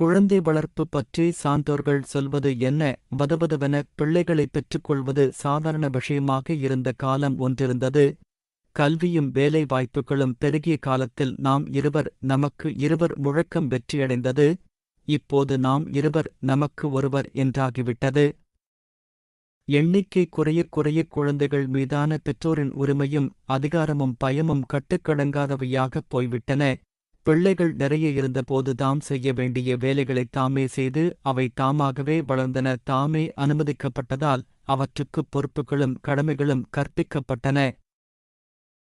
குழந்தை வளர்ப்பு பற்றி சான்றோர்கள் சொல்வது என்ன? வதவதவென பிள்ளைகளை பெற்றுக்கொள்வது சாதாரண விஷயமாக இருந்த காலம் ஒன்றிருந்தது. கல்வியும் வேலை வாய்ப்புகளும் பெருகிய காலத்தில் நாம் இருவர் நமக்கு இருவர் முழக்கம் வெற்றியடைந்தது. இப்போது நாம் இருவர் நமக்கு ஒருவர் என்றாகிவிட்டது. எண்ணிக்கை குறைய குறைய குழந்தைகள் மீதான பெற்றோரின் உரிமையும் அதிகாரமும் பயமும் கட்டுக்கடங்காதவையாகப் போய்விட்டன. பிள்ளைகள் நிறைய இருந்தபோது தாம் செய்ய வேண்டிய வேலைகளை தாமே செய்து அவை தாமாகவே வளர்ந்தன. தாமே அனுமதிக்கப்பட்டதால் அவற்றுக்கு பொறுப்புகளும் கடமைகளும் கற்பிக்கப்பட்டன.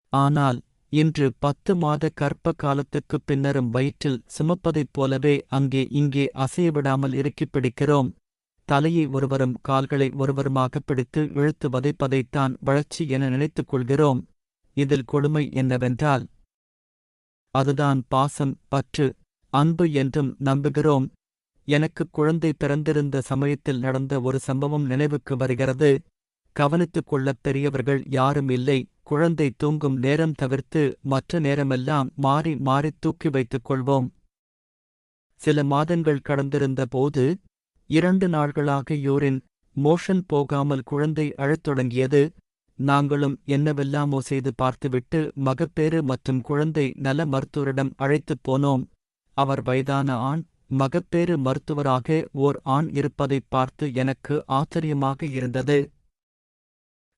ஆனால் இன்று பத்து மாத கற்ப காலத்துக்குப் பின்னரும் வயிற்றில் சுமப்பதைப் போலவே அங்கே இங்கே அசையவிடாமல் இறுக்கிப் பிடிக்கிறோம். தலையை ஒருவரும் கால்களை ஒருவருமாக பிடித்து இழுத்து வதைப்பதைத்தான் வளர்ச்சி என நினைத்துக் கொள்கிறோம். இதில் கொடுமை என்னவென்றால் அதுதான் பாசம் பற்று அன்பு என்றும் நம்புகிறோம். எனக்கு குழந்தை பிறந்திருந்த சமயத்தில் நடந்த ஒரு சம்பவம் நினைவுக்கு வருகிறது. கவனித்துக் கொள்ளப் பெரியவர்கள் யாரும் இல்லை. குழந்தை தூங்கும் நேரம் தவிர்த்து மற்ற நேரமெல்லாம் மாறி மாறித் தூக்கி வைத்துக் கொள்வோம். சில மாதங்கள் கடந்திருந்த போது இரண்டு நாள்களாக யூரின் மோஷன் போகாமல் குழந்தை அழத் தொடங்கியது. நாங்களும் என்னவெல்லாமோ செய்து பார்த்துவிட்டு மகப்பேறு மற்றும் குழந்தை நல மருத்துவரிடம் அழைத்துப் போனோம். அவர் வயதான ஆண் மகப்பேறு மருத்துவராக ஓர் ஆண் இருப்பதைப் பார்த்து எனக்கு ஆச்சரியமாக இருந்தது.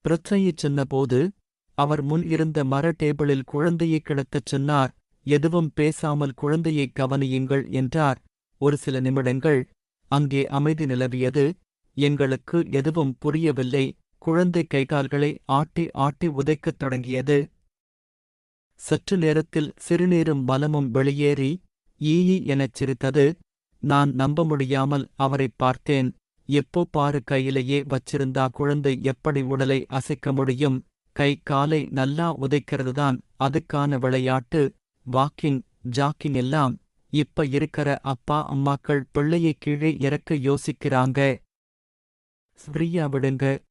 பிரச்சனையைச் சொன்னபோது அவர் முன் இருந்த மர டேபிளில் குழந்தையை கிடத்தச் சொன்னார் எதுவும் பேசாமல் குழந்தையை கவனியுங்கள் என்றார். ஒரு சில நிமிடங்கள் அங்கே அமைதி நிலவியது எங்களுக்கு எதுவும் புரியவில்லை குழந்தை கைகால்களை ஆட்டி ஆட்டி உதைக்கத் தொடங்கியது. சற்று நேரத்தில் சிறுநீரும் மலமும் வெளியேறி ஈயி எனச் சிரித்தது. நான் நம்ப முடியாமல் அவரைப் பார்த்தேன். எப்போ பாரு கையிலேயே வச்சிருந்தா குழந்தை எப்படி உடலை அசைக்க முடியும்? கை காலை நல்லா உதைக்கிறதுதான் அதுக்கான விளையாட்டு. வாக்கிங் ஜாக்கிங் எல்லாம் இப்ப இருக்கிற அப்பா அம்மாக்கள் பிள்ளையை கீழே இறக்க யோசிக்கிறாங்க. ஃப்ரீயா விடுங்க.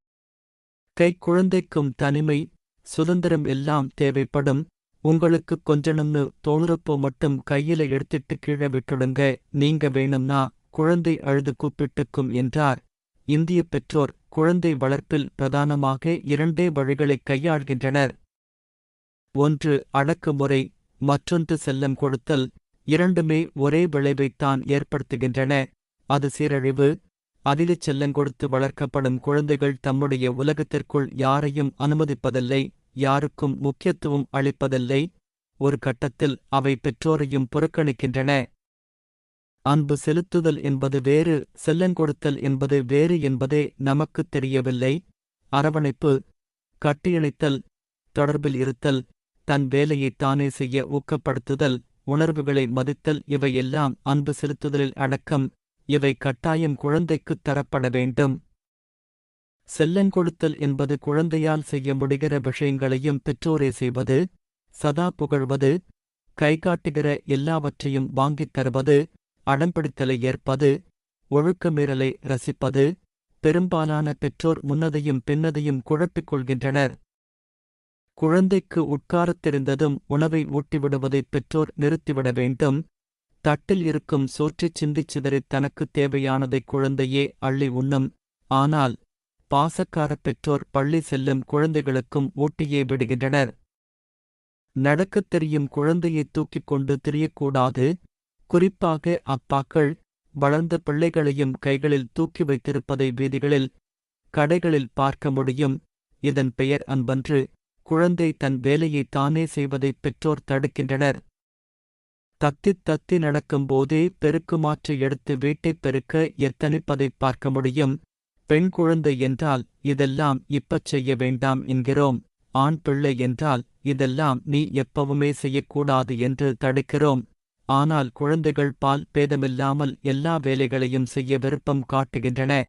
கை குழந்தைக்கும் தனிமை சுதந்திரம் எல்லாம் தேவைப்படும். உங்களுக்கு கொஞ்சணும்னு தோணுறப்போ மட்டும் கையில எடுத்துட்டு கீழே விட்டுடுங்க. நீங்க வேணும்னா குழந்தை அழுது கூப்பிட்டுக்கும் என்றார். இந்திய பெற்றோர் குழந்தை வளர்ப்பில் பிரதானமாக இரண்டே வழிகளைக் கையாள்கின்றனர். ஒன்று அடக்குமுறை மற்றொன்று செல்லம் கொடுத்தல். இரண்டுமே ஒரே விளைவைத்தான் ஏற்படுத்துகின்றன. அது சீரழிவு அதிலே செல்லங்கொடுத்து வளர்க்கப்படும் குழந்தைகள் தம்முடைய உலகத்திற்குள் யாரையும் அனுமதிப்பதில்லை யாருக்கும் முக்கியத்துவம் அளிப்பதில்லை. ஒரு கட்டத்தில் அவை பெற்றோரையும் புறக்கணிக்கின்றன. அன்பு செலுத்துதல் என்பது வேறு செல்லங்கொடுத்தல் என்பது வேறு என்பதே நமக்குத் தெரியவில்லை. அரவணைப்பு கட்டியணைத்தல் தொடர்பில் இருத்தல் தன் வேலையைத் தானே செய்ய ஊக்கப்படுத்துதல் உணர்வுகளை மதித்தல் இவையெல்லாம் அன்பு செலுத்துதலில் அடக்கம். இவை கட்டாயம் குழந்தைக்குத் தரப்பட வேண்டும்? செல்லங்கொடுத்தல் என்பது குழந்தையால் செய்ய முடிகிற விஷயங்களையும் பெற்றோரே செய்வது சதா புகழ்வது கைகாட்டுகிற எல்லாவற்றையும் வாங்கித் தருவது அடம்பிடித்தலை ஏற்பது ஒழுக்கமீறலை ரசிப்பது பெரும்பாலான பெற்றோர் முன்னதையும் பின்னதையும் குழப்பிக் கொள்கின்றனர். குழந்தைக்கு உட்காரத் தெரிந்ததும் உணவை ஊட்டிவிடுவதை பெற்றோர் நிறுத்திவிட வேண்டும். தட்டில் இருக்கும் சோற்றைச் சிந்திச் சிதறித் தனக்குத் தேவையானதைக் குழந்தையே அள்ளி உண்ணும். ஆனால் பாசக்கார பெற்றோர் பள்ளி செல்லும் குழந்தைகளுக்கும் ஊட்டியே விடுகின்றனர். நடக்கத் தெரியும் குழந்தையைத் தூக்கிக் கொண்டு திரியக்கூடாது. குறிப்பாக அப்பாக்கள் வளர்ந்த பிள்ளைகளையும் கைகளில் தூக்கி வைத்திருப்பதை வீதிகளில் கடைகளில் பார்க்க முடியும். இதன் பெயர் அன்பன்று. குழந்தை தன் வேலையை தானே செய்வதைப் பெற்றோர் தடுக்கின்றனர். தத்தித் தத்தி நடக்கும்போதே பெருக்குமாற்று எடுத்து வீட்டைப் பெருக்க எத்தனிப்பதைப் பார்க்க முடியும்? பெண் குழந்தை என்றால் இதெல்லாம் இப்பச் செய்ய வேண்டாம் என்கிறோம். ஆண் பிள்ளை என்றால் இதெல்லாம் நீ எப்பவுமே செய்யக்கூடாது என்று தடுக்கிறோம். ஆனால் குழந்தைகள் பால் பேதமில்லாமல் எல்லா வேலைகளையும் செய்ய விருப்பம் காட்டுகின்றன.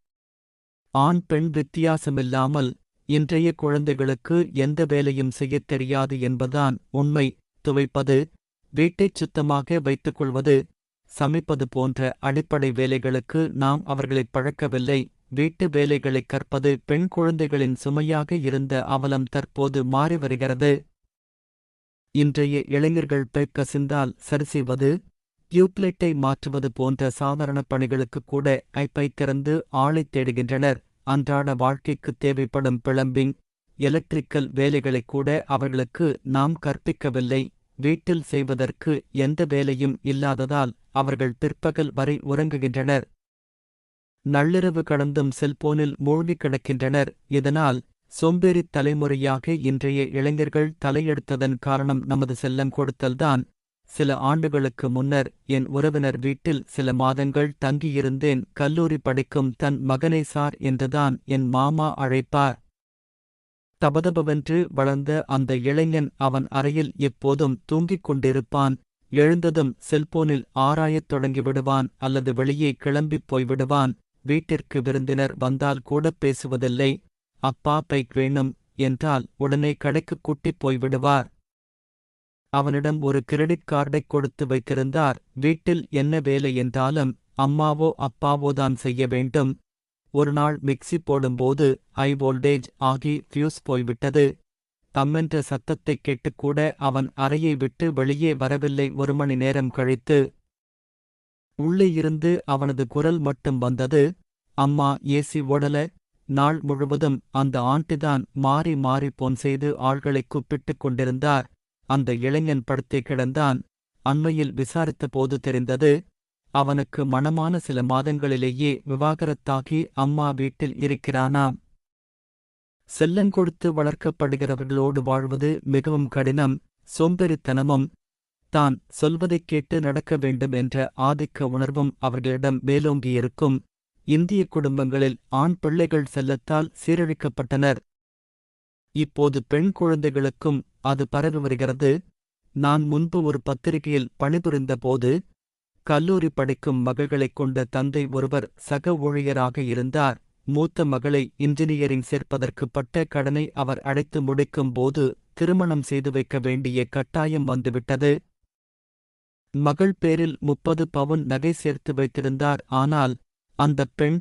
ஆண் பெண் வித்தியாசமில்லாமல் இன்றைய குழந்தைகளுக்கு எந்த வேலையும் செய்யத் தெரியாது என்பதுதான் உண்மை. துவைப்பது வீட்டைச் சுத்தமாக வைத்துக் கொள்வது சமைப்பது போன்ற அடிப்படை வேலைகளுக்கு நாம் அவர்களைப் பழக்கவில்லை. வீட்டு வேலைகளைக் கற்பது பெண் குழந்தைகளின் சுமையாக இருந்த அவலம் தற்போது மாறி வருகிறது. இன்றைய இளைஞர்கள் பெக் கசிந்தால் சரி செய்வது டியூப்லைட்டை மாற்றுவது போன்ற சாதாரண பணிகளுக்கு கூட ஐப்பை திறந்து ஆளைத் தேடுகின்றனர். அன்றாட வாழ்க்கைக்கு தேவைப்படும் பிளம்பிங் எலக்ட்ரிக்கல் வேலைகளை கூட அவர்களுக்கு நாம் கற்பிக்கவில்லை. வீட்டில் செய்வதற்கு எந்த வேலையும் இல்லாததால் அவர்கள் பிற்பகல் வரை உறங்குகின்றனர். நள்ளிரவு கடந்தும் செல்போனில் மூழ்கிக் கிடக்கின்றனர். இதனால் சோம்பேறி தலைமுறையாக இன்றைய இளைஞர்கள் தலையெடுத்ததன் காரணம் நமது செல்லம் கொடுத்தல்தான் சில ஆண்டுகளுக்கு முன்னர் என் உறவினர் வீட்டில் சில மாதங்கள் தங்கியிருந்தேன். கல்லூரி படிக்கும் தன் மகனை சார் என்றுதான் என் மாமா அழைப்பார். தபதபவென்று வளர்ந்த அந்த இளைஞன் அவன் அறையில் எப்போதும் தூங்கிக் கொண்டிருப்பான். எழுந்ததும் செல்போனில் ஆராயத் தொடங்கிவிடுவான் அல்லது வெளியே கிளம்பிப் போய்விடுவான் வீட்டிற்கு விருந்தினர் வந்தால் கூட பேசுவதில்லை. அப்பா பைக் வேணும் என்றால் உடனே கடைக்கு கூட்டிப் போய்விடுவார் அவனிடம் ஒரு கிரெடிட் கார்டைக் கொடுத்து வைத்திருந்தார். வீட்டில் என்ன வேலை என்றாலும் அம்மாவோ அப்பாவோதான் செய்ய வேண்டும். ஒரு நாள் மிக்ஸி போடும்போது ஹை வோல்டேஜ் ஆகி ஃபியூஸ் போய்விட்டது. தம்மென்ற சத்தத்தைக் கேட்டுக்கூட அவன் அறையை விட்டு வெளியே வரவில்லை. ஒரு மணி நேரம் கழித்து உள்ளே இருந்து அவனது குரல் மட்டும் வந்தது. அம்மா ஏசி ஓடல. நாள் முழுவதும் அந்த ஆண்டிதான் மாறி மாறி போன் செய்து ஆள்களை கூப்பிட்டுக் கொண்டிருந்தார். அந்த இளைஞன் படுத்தே கிடந்தான். அண்மையில் விசாரித்த போது தெரிந்தது அவனுக்கு மணமான சில மாதங்களிலேயே விவாகரத்தாகி அம்மா வீட்டில் இருக்கிறானாம் செல்லங்கொடுத்து வளர்க்கப்படுகிறவர்களோடு வாழ்வது மிகவும் கடினம் சோம்பெறித்தனமும். தான் சொல்வதைக் கேட்டு நடக்க வேண்டும் என்ற ஆதிக்க உணர்வும் அவர்களிடம் மேலோங்கியிருக்கும். இந்திய குடும்பங்களில் ஆண் பிள்ளைகள் செல்லத்தால் சீரழிக்கப்பட்டனர். இப்போது பெண் குழந்தைகளுக்கும் அது பரவி வருகிறது. நான் முன்பு ஒரு பத்திரிகையில் பணிபுரிந்தபோது கல்லூரி படிக்கும் மகள்களைக் கொண்ட தந்தை ஒருவர் சக ஊழியராக இருந்தார். மூத்த மகளை இன்ஜினியரிங் சேர்ப்பதற்கு பட்ட கடனை அவர் அடைத்து முடிக்கும் போது திருமணம் செய்து வைக்க வேண்டிய கட்டாயம் வந்துவிட்டது. மகள் பேரில் முப்பது பவுன் நகை சேர்த்து வைத்திருந்தார். ஆனால் அந்தப் பெண்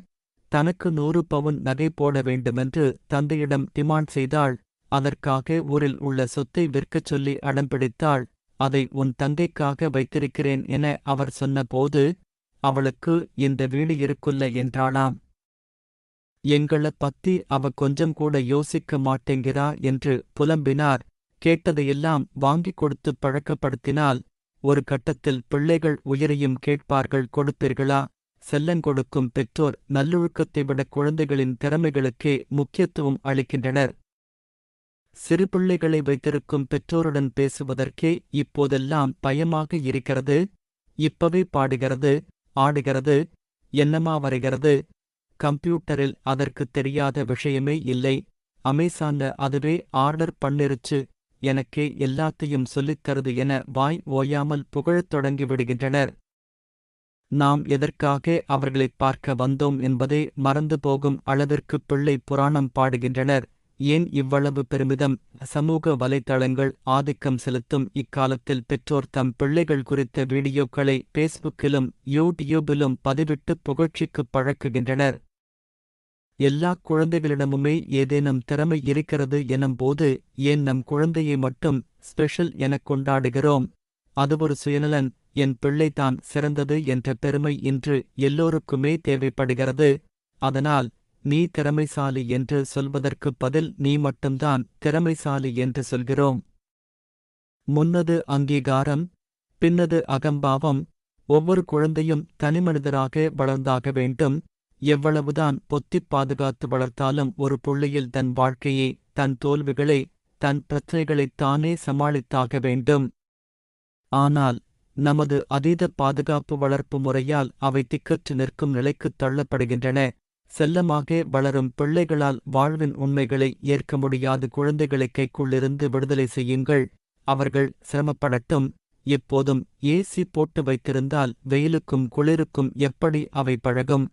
தனக்கு நூறு பவுன் நகை போட வேண்டுமென்று தந்தையிடம் டிமாண்ட் செய்தாள். அதற்காக ஊரில் உள்ள சொத்தை விற்கச் சொல்லி அடம்பிடித்தாள் அதை உன் தங்கைக்காக வைத்திருக்கிறேன் என அவர் சொன்னபோது அவளுக்கு இந்த வீடு இருக்குல்ல என்றாளாம். எங்கள பத்தி அவ கொஞ்சம் கூட யோசிக்க மாட்டேங்கிறா என்று புலம்பினார். கேட்டதையெல்லாம் வாங்கிக் கொடுத்து பழக்கப்படுத்தினால் ஒரு கட்டத்தில் பிள்ளைகள் உயிரையும் கேட்பார்கள் கொடுப்பீர்களா? செல்லங்கொடுக்கும் பெற்றோர் நல்லொழுக்கத்தை விட குழந்தைகளின் திறமைகளுக்கே முக்கியத்துவம் அளிக்கின்றனர். சிறு பிள்ளைகளை வைத்திருக்கும் பெற்றோருடன் பேசுவதற்கே இப்போதெல்லாம் பயமாக இருக்கிறது. இப்பவே பாடுகிறது ஆடுகிறது என்னமா வரைகிறது. கம்ப்யூட்டரில் அதற்கு தெரியாத விஷயமே இல்லை. அமேசான்ல அதுவே ஆர்டர் பண்ணிருச்சு. எனக்கே எல்லாத்தையும் சொல்லித் தருது என வாய் ஓயாமல் புகழத் தொடங்கிவிடுகின்றனர் நாம் எதற்காக அவர்களைப் பார்க்க வந்தோம் என்பதை மறந்து போகும் அளவிற்கு பிள்ளை புராணம் பாடுகின்றனர். ஏன் இவ்வளவு பெருமிதம்? சமூக வலைத்தளங்கள் ஆதிக்கம் செலுத்தும் இக்காலத்தில் பெற்றோர் தம் பிள்ளைகள் குறித்த வீடியோக்களை பேஸ்புக்கிலும் யூடியூபிலும் பதிவிட்டு புகழ்ச்சிக்குப் பழக்குகின்றனர். எல்லா குழந்தைகளிடமுமே ஏதேனும் திறமை இருக்கிறது எனும்போது ஏன் நம் குழந்தையை மட்டும் ஸ்பெஷல் எனக் கொண்டாடுகிறோம்? அது ஒரு சுயநலன் என் பிள்ளைதான் சிறந்தது என்ற பெருமை இன்று எல்லோருக்குமே தேவைப்படுகிறது. அதனால் நீ திறமைசாலி என்று சொல்வதற்குப் பதில் நீ மட்டும்தான் திறமைசாலி என்று சொல்கிறோம். முன்னது அங்கீகாரம் பின்னது அகம்பாவம். ஒவ்வொரு குழந்தையும் தனிமனிதராக வளர்ந்தாக வேண்டும். எவ்வளவுதான் பொத்திப் பாதுகாத்து வளர்த்தாலும் ஒரு புள்ளியில் தன் வாழ்க்கையை தன் தோல்விகளை தன் பிரச்சனைகளைத் தானே சமாளித்தாக வேண்டும். ஆனால் நமது அதீத பாதுகாப்பு வளர்ப்பு முறையால் அவை திக்கற்று நிற்கும் நிலைக்குத் தள்ளப்படுகின்றன. செல்லமாக வளரும் பிள்ளைகளால் வாழ்வின் உண்மைகளை ஏற்க முடியாத குழந்தைகளை கைக்குள்ளிருந்து விடுதலை செய்யுங்கள். அவர்கள் சிரமப்படட்டும். எப்போதும் ஏசி போட்டு வைத்திருந்தால் வெயிலுக்கும் குளிருக்கும் எப்படி அவை பழகும்?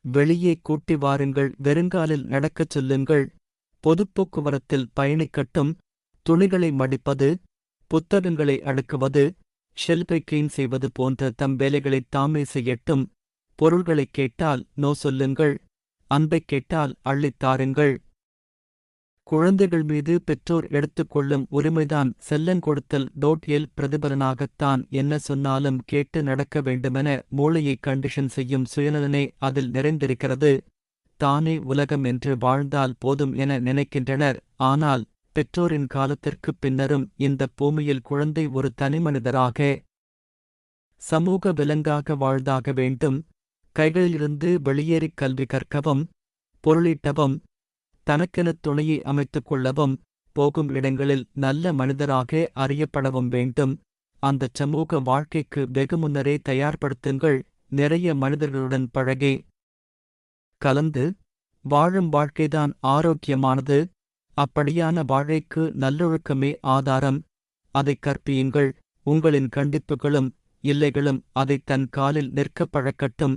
வெளியே கூட்டி வாருங்கள். வெறுங்காலில் நடக்கச் சொல்லுங்கள். பொதுப் போக்குவரத்தில் பயணிக்கட்டும். துணிகளை மடிப்பது புத்தகங்களை அடுக்குவது ஷெல்பை கிளீன் செய்வது போன்ற தம் வேலைகளைத் தாமே செய்யட்டும். பொருள்களைக் கேட்டால் நோ சொல்லுங்கள். அன்பைக் கேட்டால் அள்ளித் தாருங்கள். குழந்தைகள் மீது பெற்றோர் எடுத்துக்கொள்ளும் உரிமைதான் டோட் டோட்டியல் பிரதிபலனாகத்தான் என்ன சொன்னாலும் கேட்டு நடக்க வேண்டுமென மூளையை கண்டிஷன் செய்யும் சுயநலனே அதில் நிறைந்திருக்கிறது. தானே உலகம் என்று வாழ்ந்தால் போதும் என நினைக்கின்றனர். ஆனால் பெற்றோரின் காலத்திற்குப் பின்னரும் இந்த பூமியில் குழந்தை ஒரு தனிமனிதராக சமூக விலங்காக வாழ்ந்தாக வேண்டும். கைகளிலிருந்து வெளியேறிக் கல்வி கற்கவும் பொருளீட்டவும் தனக்கெனத் துணையை அமைத்துக் கொள்ளவும் போகும் இடங்களில் நல்ல மனிதராக அறியப்படவும் வேண்டும். அந்தச் சமூக வாழ்க்கைக்கு வெகு முன்னரே தயார்படுத்துங்கள் நிறைய மனிதர்களுடன் பழகி. கலந்து வாழும் வாழ்க்கைதான் ஆரோக்கியமானது. அப்படியான வாழைக்கு நல்லொழுக்கமே ஆதாரம். அதைக் கற்பியுங்கள். உங்களின் கண்டிப்புகளும் இல்லைகளும் அதைத் தன் காலில் நிற்கப் பழக்கட்டும்.